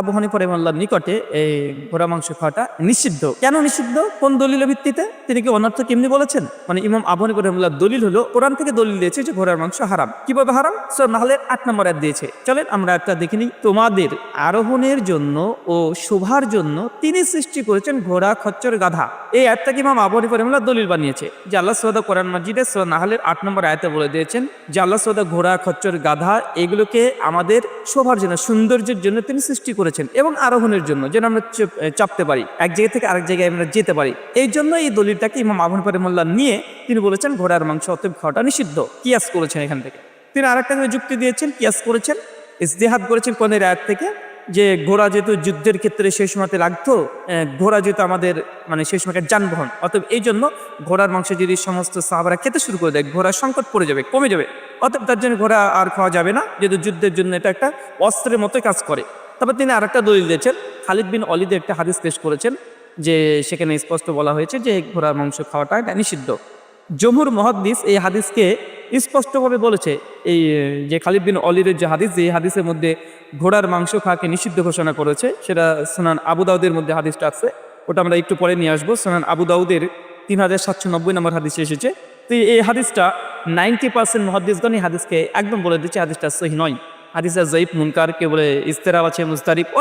আবু হানিফা রহমাল্লাহর নিকটে এই ঘোড়া মাংস খাওয়াটা নিষিদ্ধ। কেন নিষিদ্ধ? কোন দলিলের ভিত্তিতে? তিনি কি অনর্থ কেমনি বলেছেন? মানে ইমাম আবু হানিফা রহমাল্লাহর দলিল হলো, কোরআন থেকে দলিল দিয়েছে যে ঘোড়ার মাংস হারাম। কীভাবে হারাম? সো নাহলে আট নম্বর অ্যাড দিয়েছে। চলেন আমরা একটা দেখে নিই। তোমাদের আরোহণের জন্য ও শোভার জন্য তিনি সৃষ্টি করেছেন ঘোড়া খচ্চর গাধা। এই অ্যাডটাকে ইমাম আবু হানিফা রহমাল্লাহ দলিল বানিয়েছে? যে আল্লাহ সৌদা কোরআন মাজিদে সো নাহলের আট নম্বর আয়তে বলে দিয়েছেন যে আল্লাহ সৌদা ঘোড়া খচ্চর গাধা, এগুলোকে আমাদের শোভার জন্য, সৌন্দর্যের জন্য তিনি সৃষ্টি করেছেন এবং আরোহণের জন্য, যেন আমরা চাপতে পারি। এক জায়গা থেকে আরেক জায়গায় আমরা যেতে পারি। এই জন্য এই দলিলটাকে ইমাম আবু হানিফা রহমাল্লাহ নিয়ে তিনি বলেছেন ঘোড়ার মাংস অতএব খাওয়াটা নিষিদ্ধ। কিয়াস করেছেন এখান থেকে। তিনি আরেকটা করে যুক্তি দিয়েছেন, কিয়াস করেছেন ইস্তেহাদ করেছেন কোনের আয়াত থেকে, যে ঘোড়া যেহেতু যুদ্ধের ক্ষেত্রে সেই সময়তে লাগতো ঘোড়া যেহেতু আমাদের মানে সেই সময়কার যানবাহন, অতএব এই জন্য ঘোড়ার মাংস যদি সমস্ত সাহাবারা খেতে শুরু করে দেয়, ঘোড়ার সংকট পড়ে যাবে, কমে যাবে। অতএব তার জন্য ঘোড়া আর খাওয়া যাবে না, যেহেতু যুদ্ধের জন্য এটা একটা অস্ত্রের মতো কাজ করে। তারপর তিনি আরেকটা দলিল দিয়েছেন। খালিদ বিন অলিদে একটা হাদিস পেশ করেছেন, যে সেখানে স্পষ্ট বলা হয়েছে যে ঘোড়ার মাংস খাওয়াটা এটা নিষিদ্ধ। জমহুর মহাদ্দিস এই হাদিসকে স্পষ্টভাবে বলেছে, এই, যে খালিদ বিন অলির যে হাদিস, যে হাদিসের মধ্যে ঘোড়ার মাংস খাওয়াকে নিষিদ্ধ ঘোষণা করেছে, সেটা সোনান আবু দাউদের মধ্যে হাদিসটা আছে, ওটা আমরা একটু পরে নিয়ে আসব। সোনান আবু দাউদের তিন হাজার সাতশো নব্বই নম্বর হাদিসে এসেছে। তো এই হাদিসটা নাইনটি পার্সেন্ট মহাদিসগণ এই হাদিসকে একদম বলে দিচ্ছে হাদিসটা সহি নয়। হাদিসা জয়ীফ মুনকার কে বলে ইস্তেরাব আছে মুস্তারিফ ও